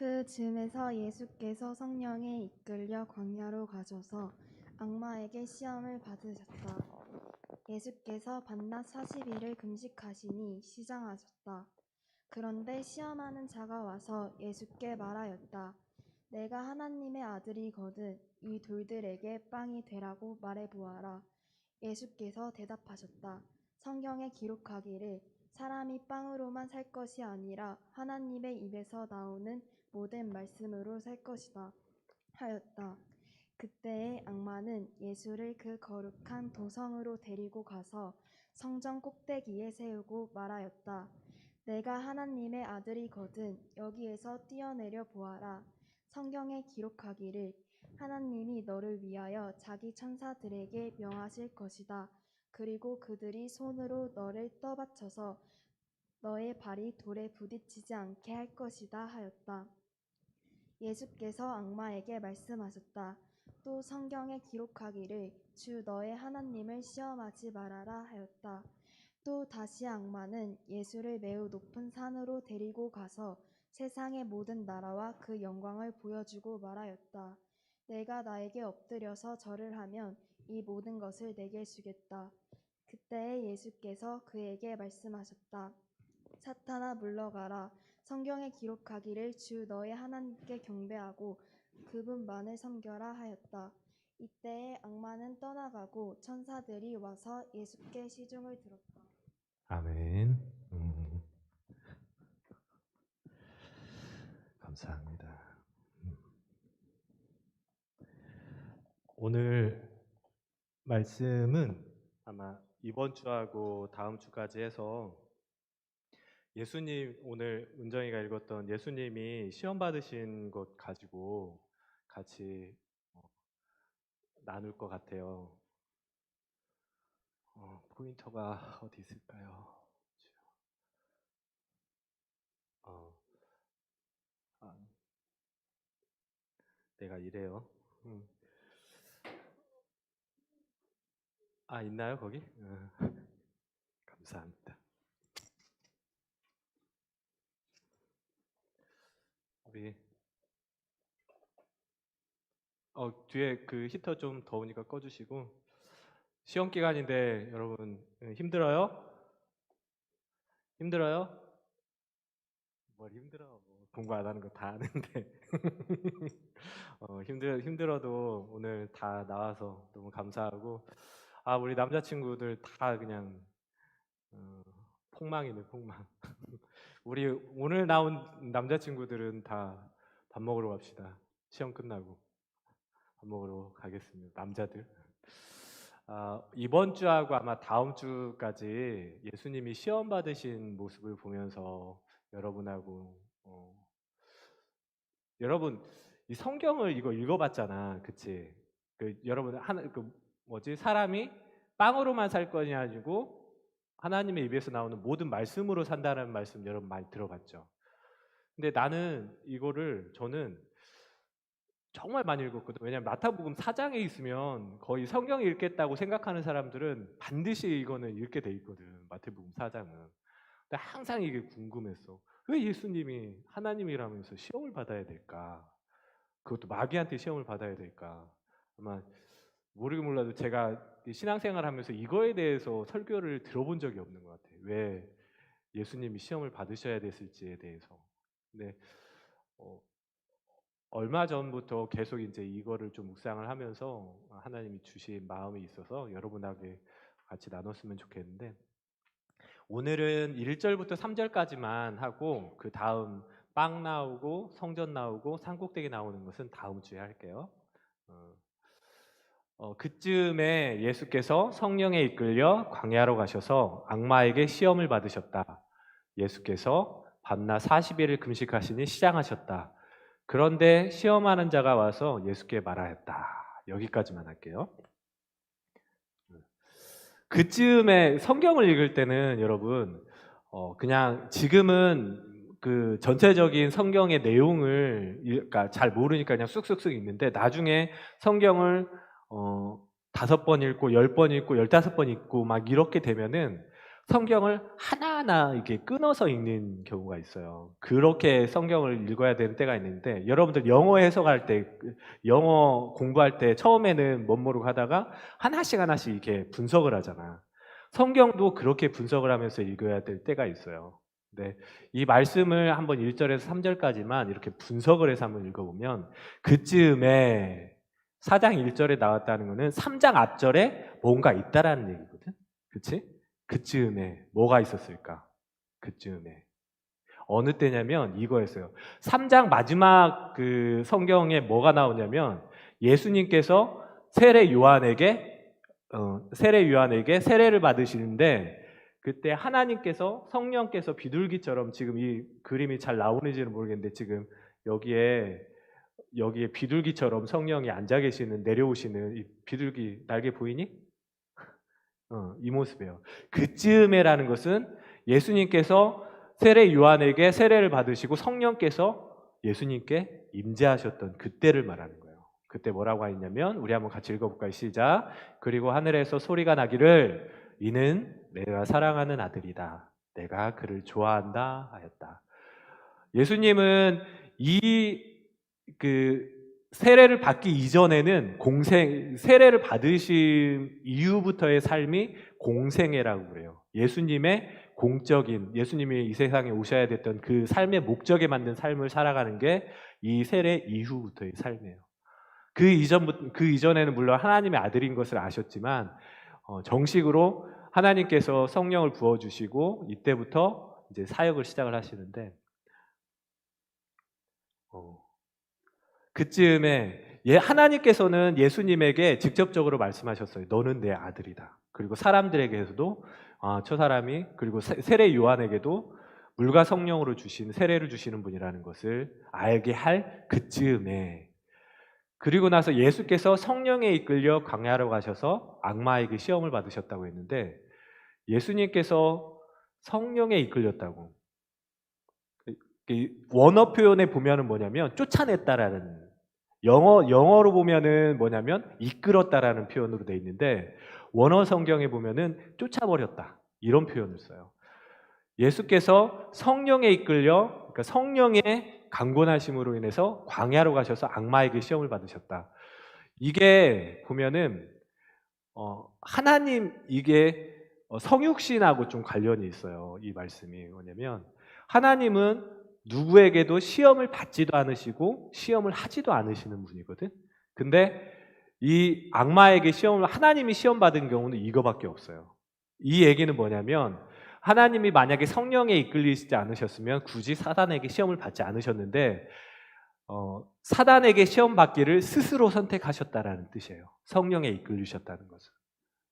그 즈음에서 예수께서 성령에 이끌려 광야로 가셔서 악마에게 시험을 받으셨다. 예수께서 밤낮 40일을 금식하시니 시장하셨다. 그런데 시험하는 자가 와서 예수께 말하였다. 내가 하나님의 아들이거든 이 돌들에게 빵이 되라고 말해보아라. 예수께서 대답하셨다. 성경에 기록하기를 사람이 빵으로만 살 것이 아니라 하나님의 입에서 나오는 모든 말씀으로 살 것이다. 하였다. 그때에 악마는 예수를 그 거룩한 도성으로 데리고 가서 성전 꼭대기에 세우고 말하였다. 내가 하나님의 아들이거든 여기에서 뛰어내려 보아라. 성경에 기록하기를 하나님이 너를 위하여 자기 천사들에게 명하실 것이다. 그리고 그들이 손으로 너를 떠받쳐서 너의 발이 돌에 부딪히지 않게 할 것이다 하였다. 예수께서 악마에게 말씀하셨다. 또 성경에 기록하기를 주 너의 하나님을 시험하지 말아라 하였다. 또 다시 악마는 예수를 매우 높은 산으로 데리고 가서 세상의 모든 나라와 그 영광을 보여주고 말하였다. 내가 나에게 엎드려서 절을 하면 이 모든 것을 내게 주겠다. 그때에 예수께서 그에게 말씀하셨다. 사탄아 물러가라. 성경에 기록하기를 주 너의 하나님께 경배하고 그분만을 섬겨라 하였다. 이때에 악마는 떠나가고 천사들이 와서 예수께 시중을 들었다. 아멘. 음. 감사합니다. 음. 오늘 말씀은 아마 이번 주하고 다음 주까지 해서 예수님 오늘 은정이가 읽었던 예수님이 시험 받으신 것 가지고 같이 어, 나눌 것 같아요. 어, 포인터가 어디 있을까요? 어, 아, 내가 이래요. 음. 아 있나요 거기? 어, 감사합니다. 우리 어 뒤에 그 히터 좀 더우니까 꺼주시고 시험 기간인데 여러분 예, 힘들어요? 힘들어요? 뭘 힘들어? 뭐 공부 안 하는 거 다 아는데 어, 힘들 힘들어도 오늘 다 나와서 너무 감사하고 아 우리 남자친구들 다 그냥 어, 폭망이네 폭망. 우리 오늘 나온 남자친구들은 다 밥 먹으러 갑시다. 시험 끝나고 밥 먹으러 가겠습니다. 남자들. 아, 이번 주하고 아마 다음 주까지 예수님이 시험 받으신 모습을 보면서 여러분하고 어, 여러분 이 성경을 이거 읽어봤잖아, 그치? 그 여러분 하나 그 뭐지 사람이 빵으로만 살 거냐 아니고 하나님의 입에서 나오는 모든 말씀으로 산다는 말씀 여러분 많이 들어봤죠. 근데 나는 이거를 저는 정말 많이 읽었거든. 왜냐면 마타복음 4장에 있으면 거의 성경 읽겠다고 생각하는 사람들은 반드시 이거는 읽게 돼 있거든. 마태복음 4장은. 근데 항상 이게 궁금했어. 왜 예수님이 하나님이라면서 시험을 받아야 될까? 그것도 마귀한테 시험을 받아야 될까? 아마 모르긴 몰라도 제가 신앙생활 하면서 이거에 대해서 설교를 들어본 적이 없는 것 같아요. 왜 예수님이 시험을 받으셔야 됐을지에 대해서. 근데 어, 얼마 전부터 계속 이제 이거를 좀 묵상을 하면서 하나님이 주신 마음이 있어서 여러분에게 같이 나눴으면 좋겠는데 오늘은 1절부터 3절까지만 하고 그 다음 빵 나오고 성전 나오고 산꼭대기 나오는 것은 다음 주에 할게요. 어, 어, 그쯤에 예수께서 성령에 이끌려 광야로 가셔서 악마에게 시험을 받으셨다. 예수께서 밤낮 40일을 금식하시니 시장하셨다. 그런데 시험하는 자가 와서 예수께 말하였다. 여기까지만 할게요. 그쯤에 성경을 읽을 때는 여러분 어, 그냥 지금은 그 전체적인 성경의 내용을 그러니까 잘 모르니까 그냥 쑥쑥쑥 읽는데 나중에 성경을 어, 다섯 번 읽고 열 번 읽고 열다섯 번 읽고 막 이렇게 되면은 성경을 하나하나 이렇게 끊어서 읽는 경우가 있어요. 그렇게 성경을 읽어야 되는 때가 있는데 여러분들 영어 해석할 때그 영어 공부할 때 처음에는 못 모르고 하다가 하나씩 하나씩 이렇게 분석을 하잖아. 성경도 그렇게 분석을 하면서 읽어야 될 때가 있어요. 네. 이 말씀을 한번 1절에서 3절까지만 이렇게 분석을 해서 한번 읽어보면 그쯤에 4장 1절에 나왔다는 거는 3장 앞절에 뭔가 있다라는 얘기거든. 그치? 그쯤에 뭐가 있었을까? 그쯤에. 어느 때냐면 이거였어요. 3장 마지막 그 성경에 뭐가 나오냐면 예수님께서 세례 요한에게 어, 세례 요한에게 세례를 받으시는데 그때 하나님께서 성령께서 비둘기처럼 지금 이 그림이 잘 나오는지는 모르겠는데 지금 여기에 여기에 비둘기처럼 성령이 앉아 계시는 내려오시는 이 비둘기 날개 보이니? 어, 이 모습이에요. 그쯤에라는 것은 예수님께서 세례 요한에게 세례를 받으시고 성령께서 예수님께 임재하셨던 그때를 말하는 거예요. 그때 뭐라고 했냐면 우리 한번 같이 읽어볼까요? 시작. 그리고 하늘에서 소리가 나기를 이는 내가 사랑하는 아들이다. 내가 그를 좋아한다 하였다. 예수님은 이 그 세례를 받기 이전에는 공생 세례를 받으신 이후부터의 삶이 공생애라고 그래요. 예수님의 공적인 예수님이 이 세상에 오셔야 됐던 그 삶의 목적에 맞는 삶을 살아가는 게 이 세례 이후부터의 삶이에요. 그 이전부터 그 이전에는 물론 하나님의 아들인 것을 아셨지만 어, 정식으로 하나님께서 성령을 부어 주시고 이때부터 이제 사역을 시작을 하시는데 어, 그쯤에 예, 하나님께서는 예수님에게 직접적으로 말씀하셨어요. 너는 내 아들이다. 그리고 사람들에게서도 아, 저 사람이 그리고 세- 세례 요한에게도 물과 성령으로 주신 세례를 주시는 분이라는 것을 알게 할 그쯤에 그리고 나서 예수께서 성령에 이끌려 광야로 가셔서 악마에게 시험을 받으셨다고 했는데 예수님께서 성령에 이끌렸다고 이 원어 표현에 보면은 뭐냐면 쫓아냈다라는 영어 영어로 보면은 뭐냐면 이끌었다라는 표현으로 돼 있는데 원어 성경에 보면은 쫓아버렸다 이런 표현을 써요. 예수께서 성령에 이끌려 그러니까 성령의 강권하심으로 인해서 광야로 가셔서 악마에게 시험을 받으셨다. 이게 보면은 어, 하나님 이게 어, 성육신하고 좀 관련이 있어요. 이 말씀이 뭐냐면 하나님은 누구에게도 시험을 받지도 않으시고 시험을 하지도 않으시는 분이거든. 근데 이 악마에게 시험을 하나님이 시험 받은 경우는 이거밖에 없어요. 이 얘기는 뭐냐면 하나님이 만약에 성령에 이끌리시지 않으셨으면 굳이 사단에게 시험을 받지 않으셨는데 어, 사단에게 시험 받기를 스스로 선택하셨다라는 뜻이에요. 성령에 이끌리셨다는 것은.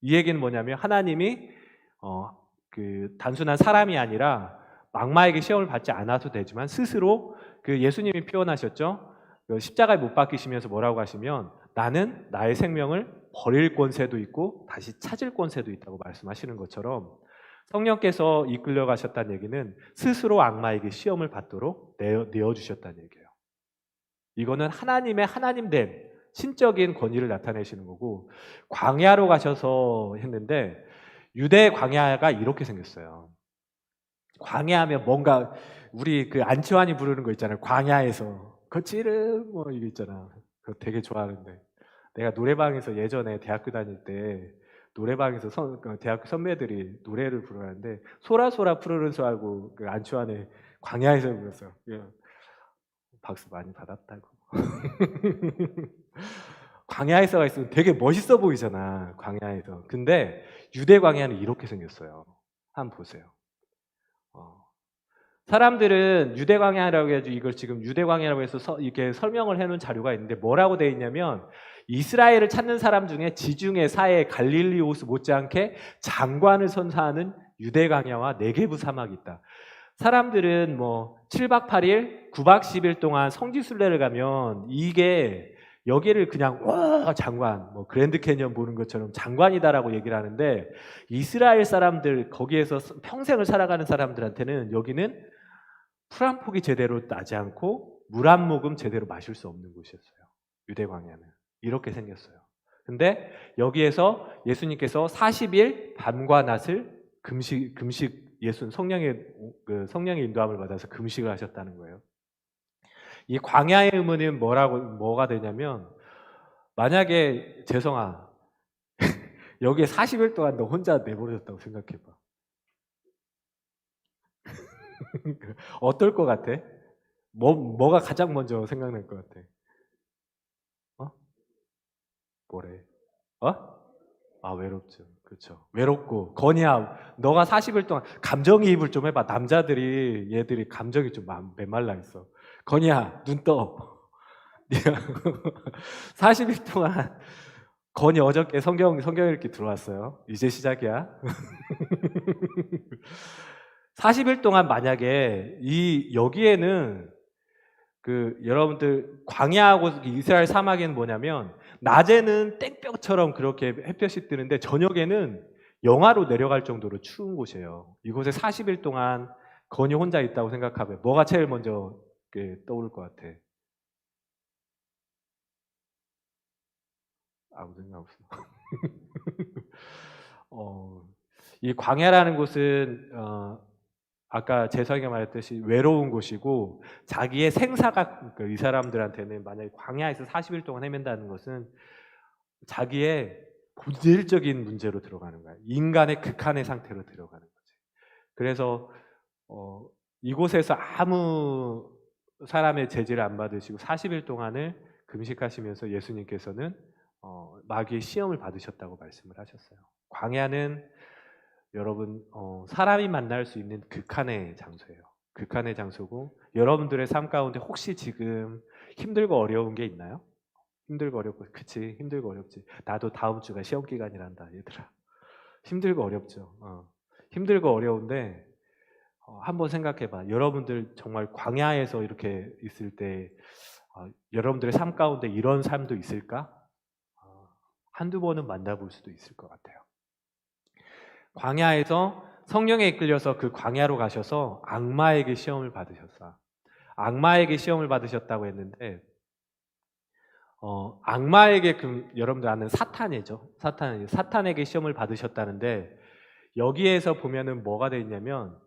이 얘기는 뭐냐면 하나님이 어, 그 단순한 사람이 아니라 악마에게 시험을 받지 않아도 되지만 스스로 그 예수님이 표현하셨죠. 그 십자가에 못 박히시면서 뭐라고 하시면 나는 나의 생명을 버릴 권세도 있고 다시 찾을 권세도 있다고 말씀하시는 것처럼 성령께서 이끌려 가셨다는 얘기는 스스로 악마에게 시험을 받도록 내어, 내어주셨다는 얘기예요. 이거는 하나님의 하나님됨, 신적인 권위를 나타내시는 거고 광야로 가셔서 했는데 유대 광야가 이렇게 생겼어요. 광야하면 뭔가 우리 그 안치환이 부르는 거 있잖아요. 광야에서 거칠은 뭐 이거 있잖아. 그거 되게 좋아하는데 내가 노래방에서 예전에 대학교 다닐 때 노래방에서 선, 그 대학교 선배들이 노래를 부르는데 소라소라 푸르른 소하고 그 안치환의 광야에서 불렀어요. 예. 박수 많이 받았다고. 광야에서가 있으면 되게 멋있어 보이잖아. 광야에서. 근데 유대 광야는 이렇게 생겼어요. 한번 보세요. 어. 사람들은 유대 광야라고 해가지고 이걸 지금 유대 광야라고 해서 서- 이렇게 설명을 해놓은 자료가 있는데 뭐라고 돼 있냐면 이스라엘을 찾는 사람 중에 지중해 사해 갈릴리 호수 못지않게 장관을 선사하는 유대 광야와 네게부 사막이 있다. 사람들은 뭐 7박 8일, 9박 10일 동안 성지순례를 가면 이게 여기를 그냥 와 장관, 뭐 그랜드 캐니언 보는 것처럼 장관이다라고 얘기를 하는데 이스라엘 사람들 거기에서 평생을 살아가는 사람들한테는 여기는 풀한 폭이 제대로 나지 않고 물 한 모금 제대로 마실 수 없는 곳이었어요. 유대 광야는 이렇게 생겼어요. 근데 여기에서 예수님께서 40일 밤과 낮을 금식 금식 예수는 성령의 그 성령의 인도함을 받아서 금식을 하셨다는 거예요. 이 광야의 의문은 뭐라고 뭐가 되냐면 만약에 재성아 여기에 40일 동안 너 혼자 내버려졌다고 생각해봐. 어떨 것 같아? 뭐 뭐가 가장 먼저 생각날 것 같아? 어? 뭐래? 어? 아 외롭죠. 그렇죠. 외롭고 건이야. 너가 40일 동안 감정이입을 좀 해봐. 남자들이 얘들이 감정이 좀 마- 메말라 있어. 건이야 눈 떠. 네가 40일 동안 건이 어저께 성경 성경 읽기 들어왔어요. 이제 시작이야. 40일 동안 만약에 이 여기에는 그 여러분들 광야하고 이스라엘 사막에는 뭐냐면 낮에는 땡볕처럼 그렇게 햇볕이 뜨는데 저녁에는 영하로 내려갈 정도로 추운 곳이에요. 이곳에 40일 동안 건이 혼자 있다고 생각하면 뭐가 제일 먼저 게 떠오를 것 같아? 아무 생각 없어. 어, 이 광야라는 곳은 어, 아까 재성이가 말했듯이 외로운 곳이고 자기의 생사가 그이 사람들한테는 만약에 광야에서 40일 동안 헤맨다는 것은 자기의 본질적인 문제로 들어가는 거야. 인간의 극한의 상태로 들어가는 거지. 그래서 어, 이곳에서 아무 사람의 제지를 안 받으시고 40일 동안을 금식하시면서 예수님께서는 어, 마귀의 시험을 받으셨다고 말씀을 하셨어요. 광야는 여러분 어, 사람이 만날 수 있는 극한의 장소예요. 극한의 장소고 여러분들의 삶 가운데 혹시 지금 힘들고 어려운 게 있나요? 힘들고 어렵고 그치 힘들고 어렵지. 나도 다음 주가 시험 기간이란다 얘들아. 힘들고 어렵죠. 어. 힘들고 어려운데 어, 한번 생각해봐. 여러분들 정말 광야에서 이렇게 있을 때 어, 여러분들의 삶 가운데 이런 삶도 있을까? 어, 한두 번은 만나볼 수도 있을 것 같아요. 광야에서 성령에 이끌려서 그 광야로 가셔서 악마에게 시험을 받으셨어. 악마에게 시험을 받으셨다고 했는데 어, 악마에게 그 여러분들 아는 사탄이죠. 사탄 사탄에게 시험을 받으셨다는데 여기에서 보면은 뭐가 돼 있냐면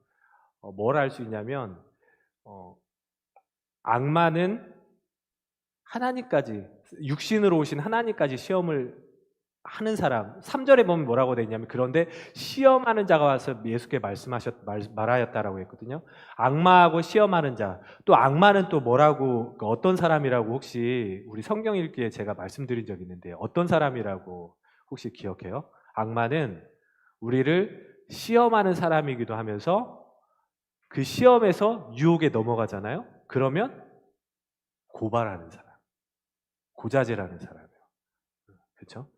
어, 뭘알 수 있냐면 어, 악마는 하나님까지 육신으로 오신 하나님까지 시험을 하는 사람 3절에 보면 뭐라고 돼 있냐면 그런데 시험하는 자가 와서 예수께 말씀하셨 말, 말하였다라고 했거든요. 악마하고 시험하는 자. 또 악마는 또 뭐라고 그 어떤 사람이라고 혹시 우리 성경 읽기에 제가 말씀드린 적이 있는데 어떤 사람이라고 혹시 기억해요? 악마는 우리를 시험하는 사람이기도 하면서 그 시험에서 유혹에 넘어가잖아요. 그러면 고발하는 사람. 고자질하는 사람이에요. 그렇죠?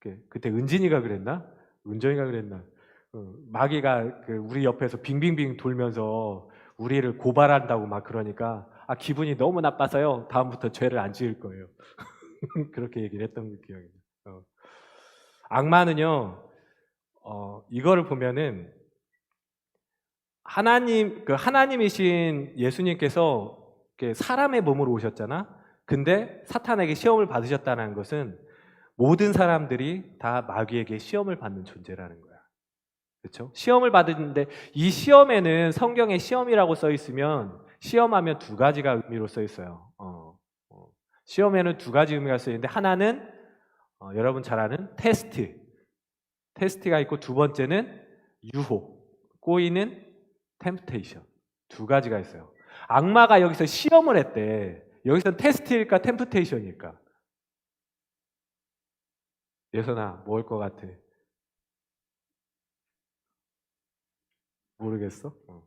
그- 그때 은진이가 그랬나? 은정이가 그랬나? 어, 마귀가 그 우리 옆에서 빙빙빙 돌면서 우리를 고발한다고 막 그러니까 아 기분이 너무 나빠서요. 다음부터 죄를 안 지을 거예요. 그렇게 얘기를 했던 그 기억이 나요. 어. 악마는요. 어, 이거를 보면은 하나님 그 하나님이신 예수님께서 사람의 몸으로 오셨잖아. 근데 사탄에게 시험을 받으셨다는 것은 모든 사람들이 다 마귀에게 시험을 받는 존재라는 거야. 그렇죠? 시험을 받는데 이 시험에는 성경에 시험이라고 써 있으면 시험하면 두 가지가 의미로 써 있어요. 어, 어. 시험에는 두 가지 의미가 써 있는데 하나는 어, 여러분 잘 아는 테스트. 테스트가 있고 두 번째는 유혹. 꼬이는 템프테이션. 두 가지가 있어요. 악마가 여기서 시험을 했대. 여기서 테스트일까 템프테이션일까? 예선아, 뭘것 같아? 모르겠어? 어.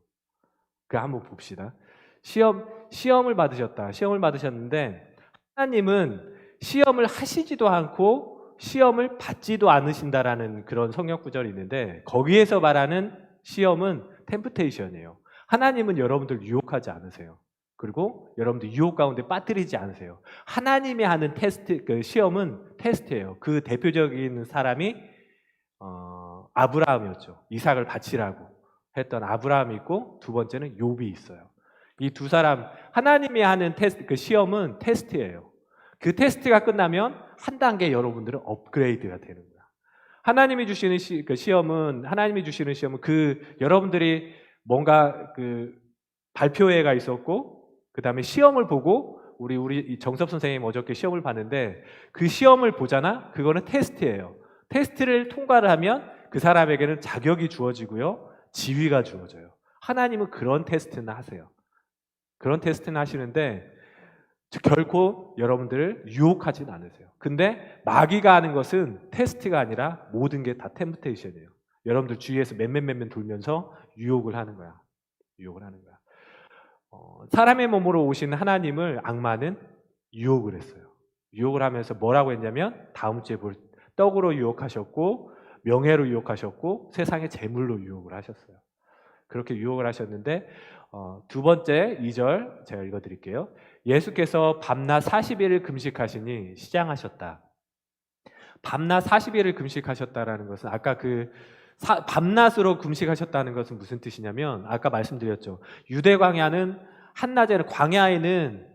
그 한번 봅시다. 시험 시험을 받으셨다. 시험을 받으셨는데 하나님은 시험을 하시지도 않고 시험을 받지도 않으신다라는 그런 성역 구절이 있는데 거기에서 말하는 시험은 템프테이션이에요. 하나님은 여러분들 유혹하지 않으세요. 그리고 여러분들 유혹 가운데 빠뜨리지 않으세요. 하나님이 하는 테스트 그 시험은 테스트예요. 그 대표적인 사람이 어, 아브라함이었죠. 이삭을 바치라고 했던 아브라함이 있고 두 번째는 욥이 있어요. 이 두 사람 하나님이 하는 테스트 그 시험은 테스트예요. 그 테스트가 끝나면 한 단계 여러분들은 업그레이드가 되는 거야. 하나님이 주시는 시, 그 시험은 하나님이 주시는 시험은 그 여러분들이 뭔가 그 발표회가 있었고 그 다음에 시험을 보고 우리 우리 이 정섭 선생님 어저께 시험을 봤는데 그 시험을 보잖아 그거는 테스트예요. 테스트를 통과를 하면 그 사람에게는 자격이 주어지고요 지위가 주어져요. 하나님은 그런 테스트는 하세요. 그런 테스트는 하시는데 결코 여러분들을 유혹하진 않으세요. 근데 마귀가 하는 것은 테스트가 아니라 모든 게 다 템프테이션이에요. 여러분들 주위에서 맨맨맨맨 돌면서 유혹을 하는 거야. 유혹을 하는 거야. 어, 사람의 몸으로 오신 하나님을 악마는 유혹을 했어요. 유혹을 하면서 뭐라고 했냐면 다음 주에 볼 떡으로 유혹하셨고 명예로 유혹하셨고 세상의 재물로 유혹을 하셨어요. 그렇게 유혹을 하셨는데 어, 두 번째 2절 제가 읽어드릴게요. 예수께서 밤낮 40일을 금식하시니 시장하셨다. 밤낮 40일을 금식하셨다라는 것은 아까 그 사- 밤낮으로 금식하셨다는 것은 무슨 뜻이냐면 아까 말씀드렸죠. 유대 광야는 한낮에는 광야에는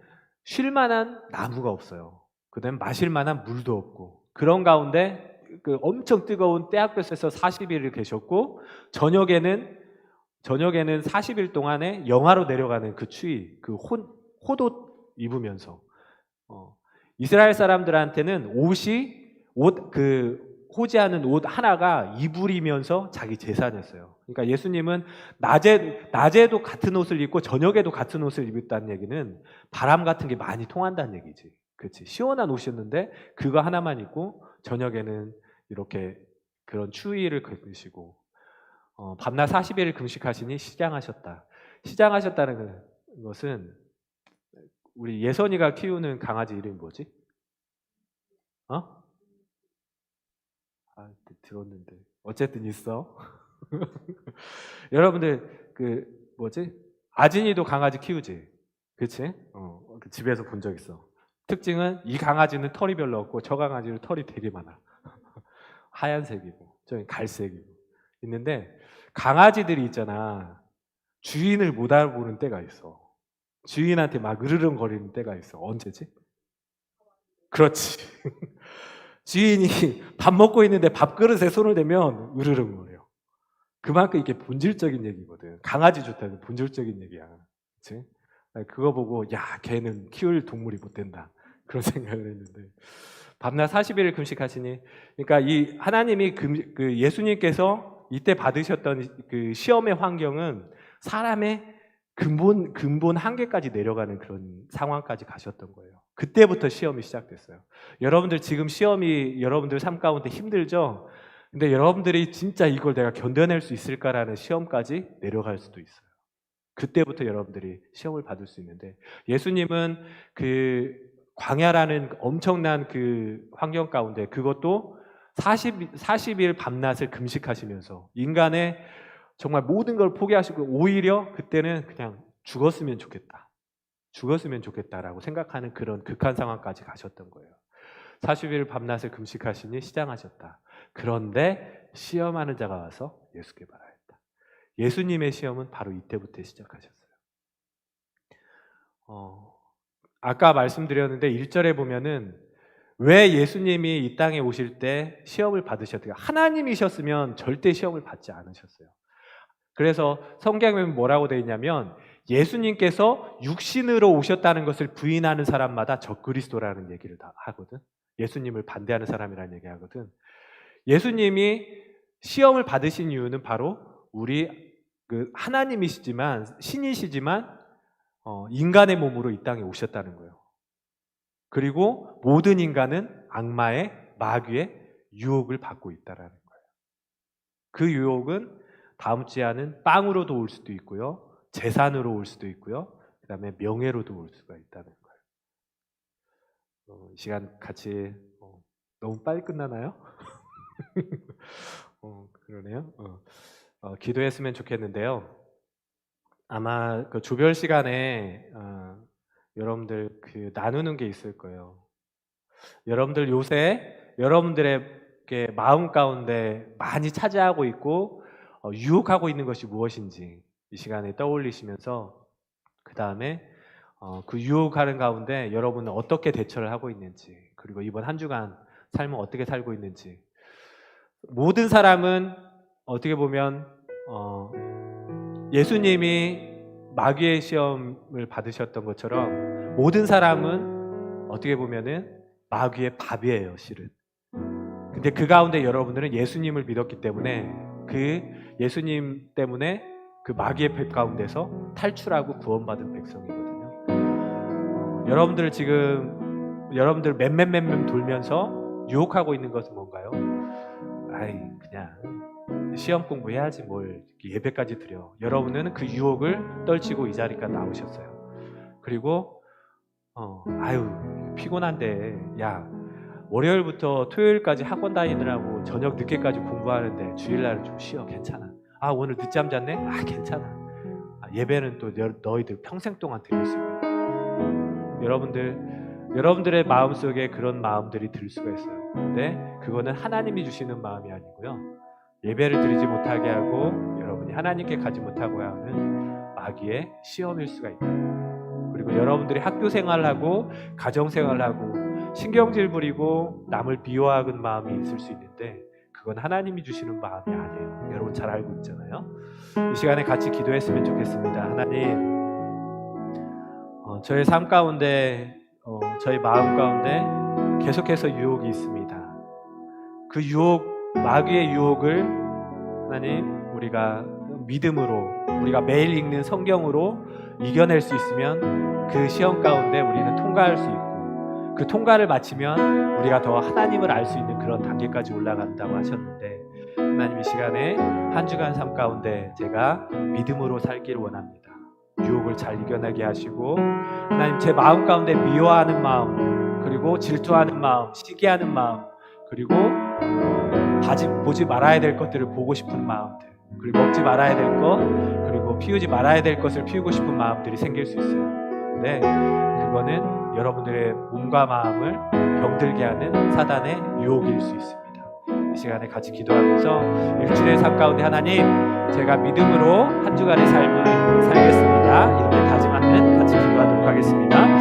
쉴 만한 나무가 없어요. 그다음 마실 만한 물도 없고 그런 가운데 그 엄청 뜨거운 때학볕에서 40일을 계셨고 저녁에는 저녁에는 40일 동안에 영하로 내려가는 그 추위, 그 혼, 호도 입으면서 어, 이스라엘 사람들한테는 옷이 옷 그 호지하는 옷 하나가 이불이면서 자기 재산이었어요. 그러니까 예수님은 낮에 낮에도 같은 옷을 입고 저녁에도 같은 옷을 입었다는 얘기는 바람 같은 게 많이 통한다는 얘기지. 그렇지. 시원한 옷이었는데 그거 하나만 입고 저녁에는 이렇게 그런 추위를 겪으시고 어, 밤낮 40일을 금식하시니 시장하셨다. 시장하셨다는 것은 우리 예선이가 키우는 강아지 이름이 뭐지? 어? 아, 들었는데. 어쨌든 있어. 여러분들 그 뭐지? 아진이도 강아지 키우지. 그치? 어, 그 집에서 본 적 있어. 특징은 이 강아지는 털이 별로 없고 저 강아지는 털이 되게 많아. 하얀색이고 저기 갈색이고 있는데 강아지들이 있잖아. 주인을 못 알아보는 때가 있어. 주인한테 막 으르렁거리는 때가 있어. 언제지? 그렇지. 주인이 밥 먹고 있는데 밥그릇에 손을 대면 으르렁거려요. 그만큼 이게 본질적인 얘기거든. 강아지 좋다는 본질적인 얘기야. 그치? 그거 보고, 야, 걔는 키울 동물이 못 된다. 그런 생각을 했는데. 밤낮 40일을 금식하시니. 그러니까 이 하나님이 금, 그 예수님께서 이때 받으셨던 그 시험의 환경은 사람의 근본 근본 한계까지 내려가는 그런 상황까지 가셨던 거예요. 그때부터 시험이 시작됐어요. 여러분들 지금 시험이 여러분들 삶 가운데 힘들죠? 근데 여러분들이 진짜 이걸 내가 견뎌낼 수 있을까라는 시험까지 내려갈 수도 있어요. 그때부터 여러분들이 시험을 받을 수 있는데 예수님은 그 광야라는 엄청난 그 환경 가운데 그것도 40, 40일 밤낮을 금식하시면서 인간의 정말 모든 걸 포기하시고 오히려 그때는 그냥 죽었으면 좋겠다. 죽었으면 좋겠다라고 생각하는 그런 극한 상황까지 가셨던 거예요. 40일 밤낮을 금식하시니 시장하셨다. 그런데 시험하는 자가 와서 예수께 말하였다. 예수님의 시험은 바로 이때부터 시작하셨어요. 어, 아까 말씀드렸는데 1절에 보면은 왜 예수님이 이 땅에 오실 때 시험을 받으셨대요? 하나님이셨으면 절대 시험을 받지 않으셨어요. 그래서 성경에 뭐라고 되어 있냐면 예수님께서 육신으로 오셨다는 것을 부인하는 사람마다 적그리스도라는 얘기를 다 하거든. 예수님을 반대하는 사람이라는 얘기 하거든. 예수님이 시험을 받으신 이유는 바로 우리 그 하나님이시지만 신이시지만 어, 인간의 몸으로 이 땅에 오셨다는 거예요. 그리고 모든 인간은 악마의 마귀의 유혹을 받고 있다라는 거예요. 그 유혹은 다음 주에는 빵으로도 올 수도 있고요. 재산으로 올 수도 있고요. 그 다음에 명예로도 올 수가 있다는 거예요. 어, 이 시간 같이 어, 너무 빨리 끝나나요? 어, 그러네요. 어, 어, 기도했으면 좋겠는데요. 아마 그 조별 시간에 어, 여러분들 그 나누는 게 있을 거예요. 여러분들 요새 여러분들의 마음 가운데 많이 차지하고 있고 어, 유혹하고 있는 것이 무엇인지 이 시간에 떠올리시면서 그 다음에 어, 그 유혹하는 가운데 여러분은 어떻게 대처를 하고 있는지 그리고 이번 한 주간 삶을 어떻게 살고 있는지 모든 사람은 어떻게 보면 어, 예수님이 마귀의 시험을 받으셨던 것처럼 모든 사람은 어떻게 보면은 마귀의 밥이에요, 실은. 근데 그 가운데 여러분들은 예수님을 믿었기 때문에 그 예수님 때문에 그 마귀의 배 가운데서 탈출하고 구원받은 백성이거든요. 어, 여러분들 지금 여러분들 맴맴맴맴 돌면서 유혹하고 있는 것은 뭔가요? 아이 그냥 시험 공부해야지 뭘 예배까지 드려. 여러분은 그 유혹을 떨치고 이 자리까지 나오셨어요. 그리고 어 아유 피곤한데 야 월요일부터 토요일까지 학원 다니느라고 저녁 늦게까지 공부하는데 주일날은 좀 쉬어 괜찮아. 아 오늘 늦잠 잤네? 아 괜찮아. 아, 예배는 또 너, 너희들 평생 동안 드릴 수 있는. 여러분들 여러분들의 마음 속에 그런 마음들이 들 수가 있어요. 근데 그거는 하나님이 주시는 마음이 아니고요. 예배를 드리지 못하게 하고 여러분이 하나님께 가지 못하고 하는 마귀의 시험일 수가 있다. 그리고 여러분들이 학교 생활하고 가정 생활하고 신경질 부리고 남을 비호하는 마음이 있을 수 있는데 그건 하나님이 주시는 마음이 아니에요. 여러분 잘 알고 있잖아요. 이 시간에 같이 기도했으면 좋겠습니다. 하나님, 어, 저의 삶 가운데, 어, 저희 마음 가운데 계속해서 유혹이 있습니다. 그 유혹, 마귀의 유혹을 하나님 우리가 믿음으로 우리가 매일 읽는 성경으로 이겨낼 수 있으면 그 시험 가운데 우리는 통과할 수 있고 그 통과를 마치면 우리가 더 하나님을 알 수 있는 그런 단계까지 올라간다고 하셨는데 하나님 이 시간에 한 주간 삶 가운데 제가 믿음으로 살기를 원합니다. 유혹을 잘 이겨내게 하시고 하나님 제 마음 가운데 미워하는 마음 그리고 질투하는 마음 시기하는 마음 그리고 바지, 보지 말아야 될 것들을 보고 싶은 마음들 그리고 먹지 말아야 될 것 그리고 피우지 말아야 될 것을 피우고 싶은 마음들이 생길 수 있어요. 근데 그거는 여러분들의 몸과 마음을 병들게 하는 사단의 유혹일 수 있습니다. 이 시간에 같이 기도하면서 일주일의 삶 가운데 하나님 제가 믿음으로 한 주간의 삶을 살겠습니다. 이렇게 다짐하는 같이 기도하도록 하겠습니다.